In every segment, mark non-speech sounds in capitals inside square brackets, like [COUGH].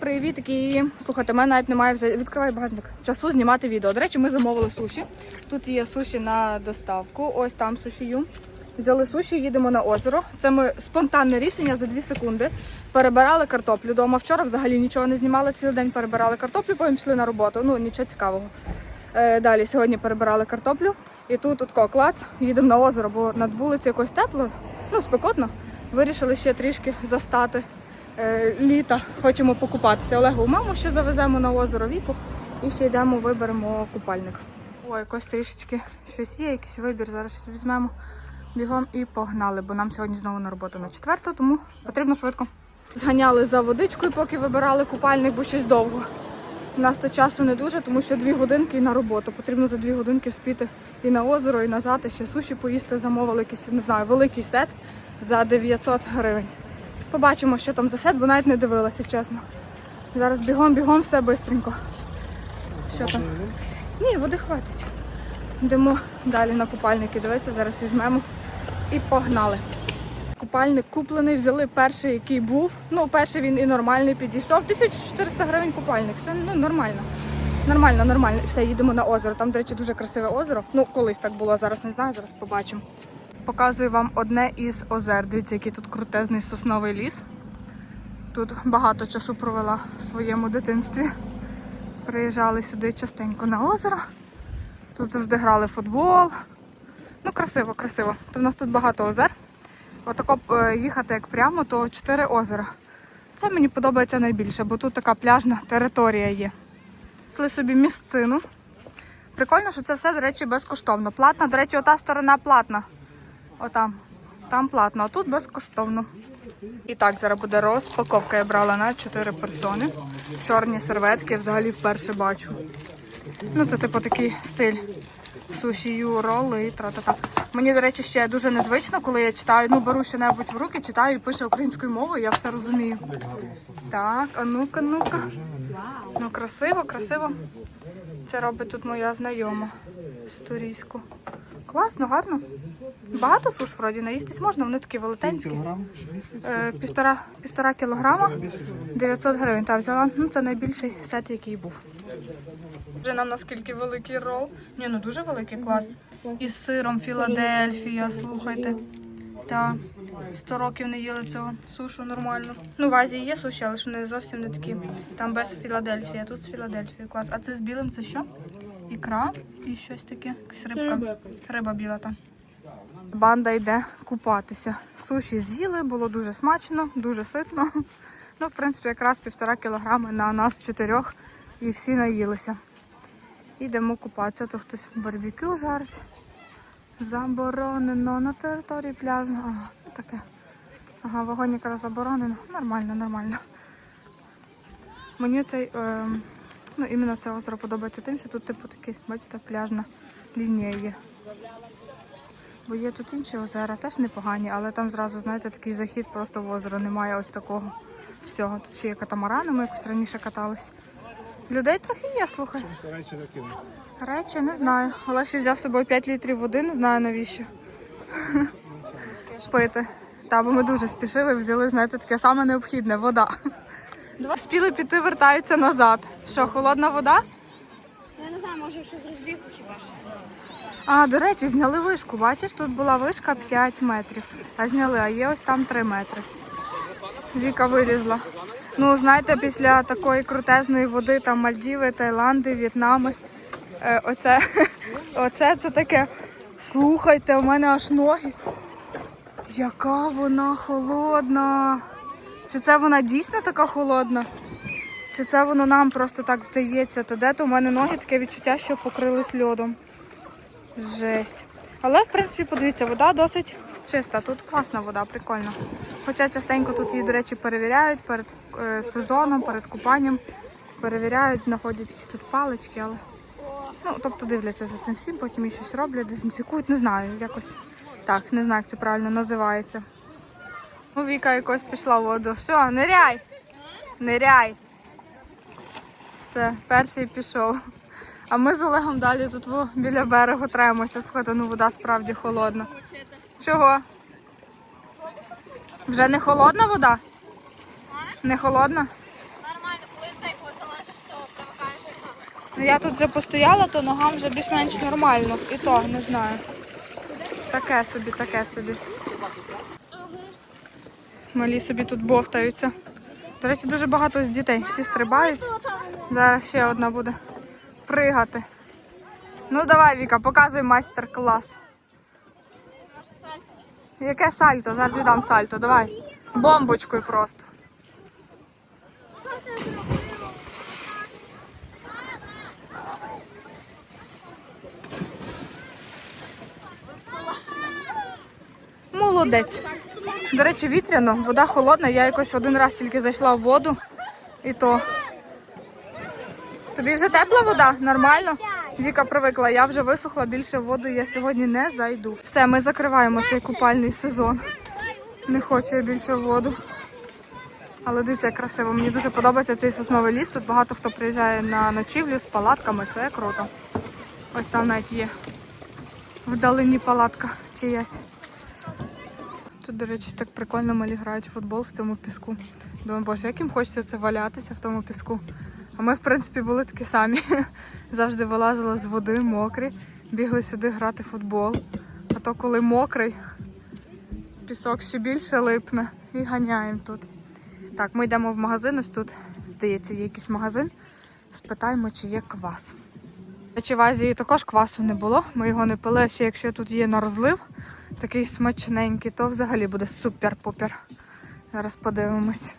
Привіт, такі. Слухайте, мене навіть немає вже відкривай багажник. Часу знімати відео. До речі, ми замовили суші. Тут є суші на доставку. Ось там сушію. Взяли суші, їдемо на озеро. Це ми спонтанне рішення за 2 секунди. Перебирали картоплю вдома. Вчора взагалі нічого не знімали. Цілий день перебирали картоплю, потім пішли на роботу. Ну нічого цікавого. Е, далі сьогодні перебирали картоплю. І тут тако клац, їдемо на озеро, бо над вулицею якось тепло, ну спекотно. Вирішили ще трішки застати літа. Хочемо покупатися. Олегу маму ще завеземо на озеро Віку і ще йдемо, виберемо купальник. Ой, якось трішечки щось є, якийсь вибір. Зараз щось візьмемо бігом і погнали, бо нам сьогодні знову на роботу на четверту, тому потрібно швидко. Зганяли за водичкою, поки вибирали купальник, бо щось довго. У нас то часу не дуже, тому що дві годинки і на роботу. Потрібно за дві годинки вспіти і на озеро, і назад, і ще суші поїсти. Замовили якийсь, не знаю, великий сет за 900 гривень. Побачимо, що там за сет, бо навіть не дивилася, чесно. Зараз бігом, бігом, все швидко. Що там? Ні, води хватить. Йдемо далі на купальники. Дивіться, зараз візьмемо і погнали. Купальник куплений, взяли перший, який був. Ну, перший він і нормальний підійшов. 1400 гривень купальник. Все ну, нормально. Нормально, нормально. Все, їдемо на озеро. Там, до речі, дуже красиве озеро. Ну, колись так було, зараз не знаю, зараз побачимо. Показую вам одне із озер. Дивіться, який тут крутезний сосновий ліс. Тут багато часу провела в своєму дитинстві. Приїжджали сюди частенько на озеро. Тут завжди грали в футбол. Ну, красиво, красиво. То в нас тут багато озер. Отако е, їхати як прямо, то чотири озера. Це мені подобається найбільше, бо тут така пляжна територія є. Сли собі місцину. Прикольно, що це все, до речі, безкоштовно. Платна, до речі, ота сторона платна. Отам. Там платно, а тут безкоштовно. І так, зараз буде розпаковка. Я брала на 4 персони. Чорні серветки взагалі вперше бачу. Ну, це типу такий стиль. Сушію, роли і тра-та-та. Мені, до речі, ще дуже незвично, коли я читаю, ну беру що-небудь в руки, читаю і пише українською мовою, я все розумію. Так, а ну-ка, ну-ка. Ну, красиво, красиво. Це робить тут моя знайома з турійську. Класно, гарно. Багато суш вроді наїстись можна, вони такі велетенські. Е, півтора, півтора кілограма, 900 гривень. Та взяла. Ну, це найбільший сет, який був. Вже нам наскільки великий рол. Ні, ну дуже великий клас. Із сиром Філадельфія, слухайте. Та 100 років не їли цього сушу нормально. Ну, в Азії є суші, але ж не зовсім не такі. Там без Філадельфії, а тут з Філадельфії. Клас. А це з білим це що? Ікра і щось таке. Якась рибка. Риба біла там. Банда йде купатися. Суші з'їли, було дуже смачно, дуже ситно. Ну, в принципі, якраз півтора кілограми на нас чотирьох і всі наїлися. Йдемо купатися, то хтось барбекю жарить. Заборонено на території пляжного. Ага, таке. Ага, вогонь якраз заборонено. Нормально, нормально. Мені цей, е, ну, іменно це озеро подобається тим, що тут, типу, такі, бачите, пляжна лінія є. Бо є тут інші озера, теж непогані, але там зразу, знаєте, такий захід просто в озеро, немає ось такого всього. Тут ще є катамарани, ми якось раніше катались. Людей трохи є, слухай. Речі, не знаю. Олег ще взяв з собою 5 літрів води, не знаю навіщо. Пити. Та, бо ми дуже спішили, взяли, знаєте, таке саме необхідне вода. Два спіли піти, вертаються назад. Що, холодна вода? Я не знаю, може щось розбігу. А, до речі, зняли вишку. Бачиш, тут була вишка 5 метрів. А зняли, а є ось там 3 метри. Віка вилізла. Ну, знаєте, після такої крутезної води, там Мальдіви, Таїланди, В'єтнами. Е, оце, [LAUGHS] оце це таке. Слухайте, у мене аж ноги. Яка вона холодна. Чи це вона дійсно така холодна? Чи це воно нам просто так здається? То де то у мене ноги таке відчуття, що покрились льодом. Жесть. Але, в принципі, подивіться, вода досить чиста. Тут класна вода, прикольно. Хоча частенько тут її, до речі, перевіряють перед е, сезоном, перед купанням. Перевіряють, знаходять якісь тут палички, але. Ну, тобто дивляться за цим всім, потім і щось роблять, дезінфікують, не знаю, якось так, не знаю, як це правильно називається. Ну, Віка якось пішла в воду. Все, ниряй! Ниряй! Все, перший пішов. А ми з Олегом далі тут во, біля берегу тремося. Слухайте, ну вода справді холодна. Чого? Вже не холодна вода? Не холодна? Нормально, коли цей залежиш, то привикаєш. Ну, Я тут вже постояла, то ногам вже більш-менш нормально. І то не знаю. Таке собі, таке собі. Малі собі тут бовтаються. До речі, дуже багато з дітей. Всі стрибають. Зараз ще одна буде пригати. Ну давай, Віка, показуй майстер-клас. Яке сальто? Зараз віддам сальто, давай. Бомбочкою просто. Молодець. До речі, вітряно, вода холодна. Я якось один раз тільки зайшла в воду. І то. Тобі вже тепла вода? Нормально? Віка привикла, я вже висохла, більше в воду я сьогодні не зайду. Все, ми закриваємо цей купальний сезон. Не хочу я більше в воду. Але дивіться, як красиво. Мені дуже подобається цей сосновий ліс. Тут багато хто приїжджає на ночівлю з палатками. Це круто. Ось там навіть є вдалині палатка чиясь. Тут, до речі, так прикольно малі грають в футбол в цьому піску. Думаю, боже, як їм хочеться це валятися в тому піску. А ми, в принципі, були такі самі. [LAUGHS] Завжди вилазили з води, мокрі, бігли сюди грати в футбол. А то коли мокрий, пісок ще більше липне і ганяємо тут. Так, ми йдемо в магазин. Ось тут, здається, є якийсь магазин. Спитаємо, чи є квас. Речі, в Азії також квасу не було. Ми його не пили, ще якщо тут є на розлив, такий смачненький, то взагалі буде супер-пупер. Зараз подивимось.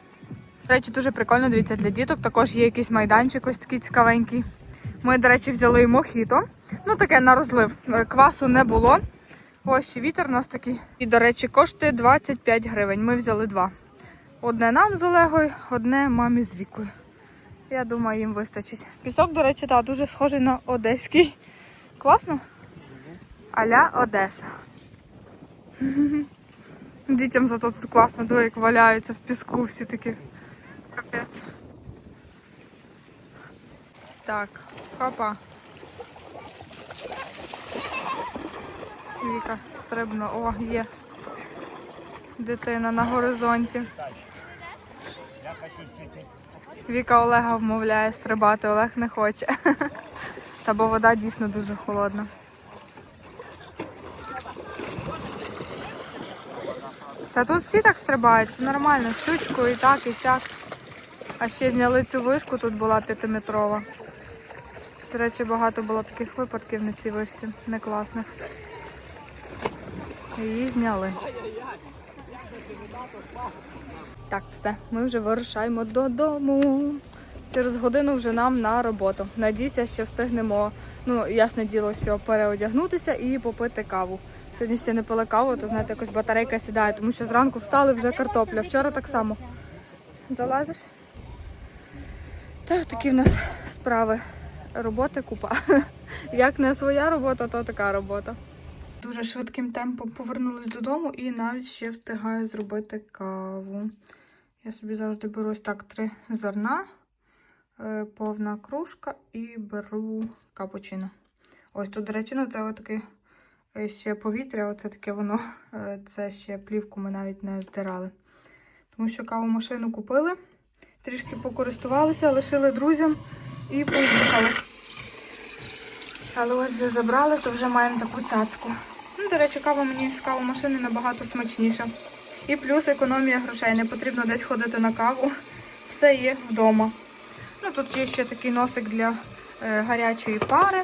До речі, дуже прикольно, дивіться, для діток також є якийсь майданчик ось такий цікавенький. Ми, до речі, взяли мохіто. Ну, таке на розлив. Е, Квасу не було. Ось ще вітер у нас такий. І, до речі, коштує 25 гривень. Ми взяли два. Одне нам з Олегою, одне мамі з вікою. Я думаю, їм вистачить. Пісок, до речі, так, дуже схожий на одеський. Класно? Аля Одеса. [LAUGHS] Дітям зато тут класно, диви, як валяються в піску всі такі. Капець. Так, хопа. Віка стрибну. О, є. Дитина на горизонті. Віка Олега вмовляє стрибати, Олег не хоче. [LAUGHS] Та бо вода дійсно дуже холодна. Та тут всі так стрибають, це нормально. Щучку і так, і сяк. А ще зняли цю вишку, тут була п'ятиметрова. До речі, багато було таких випадків на цій вишці, не класних. Її зняли. Так, все, ми вже вирушаємо додому. Через годину вже нам на роботу. Надіюся, що встигнемо, ну, ясне діло, що переодягнутися і попити каву. Сьогодні ще не пила каву, то знаєте, якось батарейка сідає, тому що зранку встали вже картопля. Вчора так само. Залазиш? Та такі в нас справи. Роботи купа. [LAUGHS] Як не своя робота, то така робота. Дуже швидким темпом повернулась додому і навіть ще встигаю зробити каву. Я собі завжди беру ось так три зерна, е, повна кружка і беру капучино. Ось тут, до речі, ну це таке ще повітря, оце таке воно, е, це ще плівку ми навіть не здирали. Тому що каву машину купили, трішки покористувалися, лишили друзям і поїхали. Але ось вже забрали, то вже маємо таку цяцьку. Ну, до речі, кава мені з кавомашини набагато смачніша. І плюс економія грошей. Не потрібно десь ходити на каву. Все є вдома. Ну, Тут є ще такий носик для е, гарячої пари.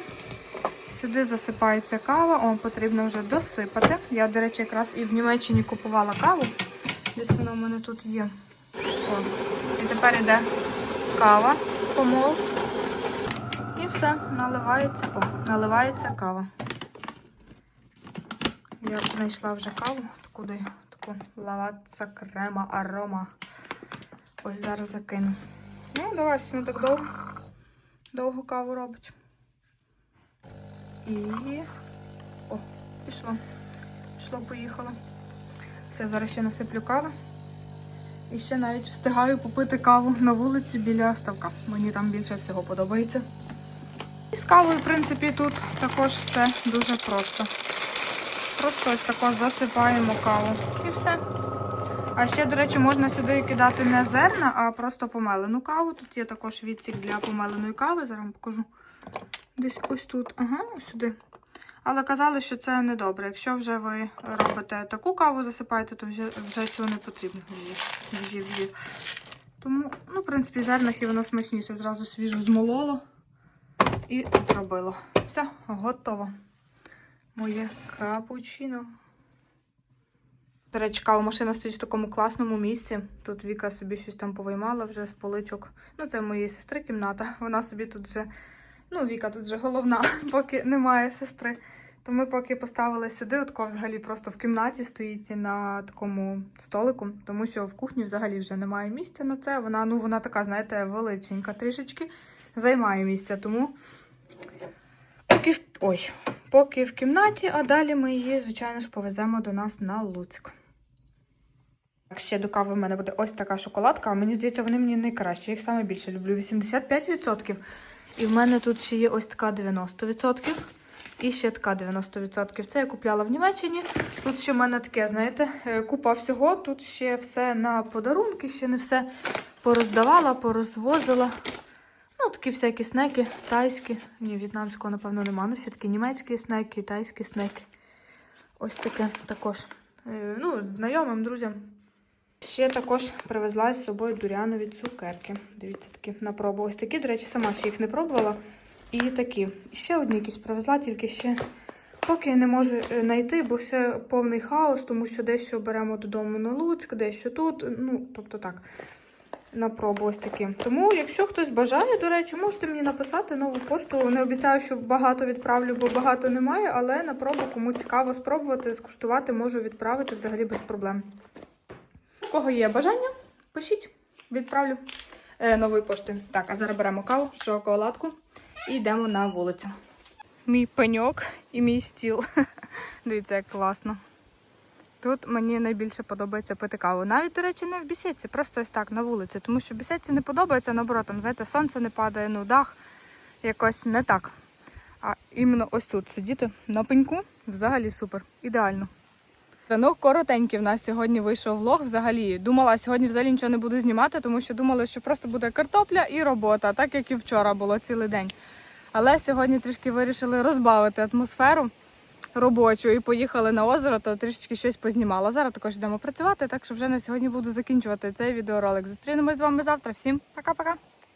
Сюди засипається кава. О, потрібно вже досипати. Я, до речі, якраз і в Німеччині купувала каву. Десь вона в мене тут є. О. І тепер йде кава, помол. І все, наливається. О, наливається кава. Я знайшла вже каву, куди таку лаватца крема арома. Ось зараз закину. Ну, давай, не так довго. Довго каву робить. І. О, пішло. Пішло, поїхало. Все, зараз ще насиплю кави. І ще навіть встигаю попити каву на вулиці біля ставка. Мені там більше всього подобається. І з кавою, в принципі, тут також все дуже просто. Просто ось тако засипаємо каву. І все. А ще, до речі, можна сюди кидати не зерна, а просто помелену каву. Тут є також відсік для помеленої кави, зараз вам покажу. Десь ось тут. Ага, ось сюди. Але казали, що це не добре. Якщо вже ви робите таку каву, засипаєте, то вже, вже цього не потрібно. Тому, ну, в принципі, зернах і воно смачніше. Зразу свіжу змололо і зробило. Все, готово. Моє капучино. До речі, машина стоїть в такому класному місці. Тут Віка собі щось там повиймала вже з поличок. Ну, це моєї сестри кімната. Вона собі тут вже, ну, Віка тут вже головна, [LAUGHS] поки немає сестри. То ми поки поставили сюди, отко взагалі просто в кімнаті стоїть на такому столику, тому що в кухні взагалі вже немає місця на це. Вона, ну, вона така, знаєте, величенька трішечки, займає місця. Тому поки в... Ой, поки в кімнаті, а далі ми її, звичайно ж, повеземо до нас на Луцьк. Так, ще до кави в мене буде ось така шоколадка, а мені здається, вони мені найкращі. Я їх саме більше люблю. 85%. І в мене тут ще є ось така 90%. І ще така 90%. Це я купляла в Німеччині. Тут ще в мене таке, знаєте, е, купа всього. Тут ще все на подарунки, ще не все пороздавала, порозвозила. Ну, такі всякі снеки, тайські. Ні, в'єтнамського, напевно, нема. Ну, ще такі німецькі снеки, тайські снеки. Ось таке також. Е, Ну, знайомим, друзям. Ще також привезла з собою дурянові цукерки. Дивіться, такі на пробу. Ось такі, до речі, сама ще їх не пробувала. І такі. Ще одні якісь привезла, тільки ще поки я не можу е, знайти, бо все повний хаос, тому що дещо беремо додому на Луцьк, дещо тут. Ну, тобто так, на пробу ось такі. Тому, якщо хтось бажає, до речі, можете мені написати нову пошту. Не обіцяю, що багато відправлю, бо багато немає, але на пробу, кому цікаво спробувати, скуштувати, можу відправити взагалі без проблем. В кого є бажання, пишіть, відправлю е, новою поштою. Так, а зараз беремо каву, шоколадку і йдемо на вулицю. Мій пеньок і мій стіл. [LAUGHS] Дивіться, як класно. Тут мені найбільше подобається пити каву. Навіть, до речі, не в бісідці, просто ось так на вулиці. Тому що бісідці не подобається, наоборот, там, знаєте, сонце не падає, ну дах якось не так. А іменно ось тут сидіти на пеньку взагалі супер. Ідеально. Та ну коротенький в нас сьогодні вийшов влог. Взагалі думала, сьогодні взагалі нічого не буду знімати, тому що думала, що просто буде картопля і робота, так як і вчора було цілий день. Але сьогодні трішки вирішили розбавити атмосферу робочу і поїхали на озеро, то трішечки щось познімала. Зараз також йдемо працювати, так що вже на сьогодні буду закінчувати цей відеоролик. Зустрінемось з вами завтра. Всім пока-пока.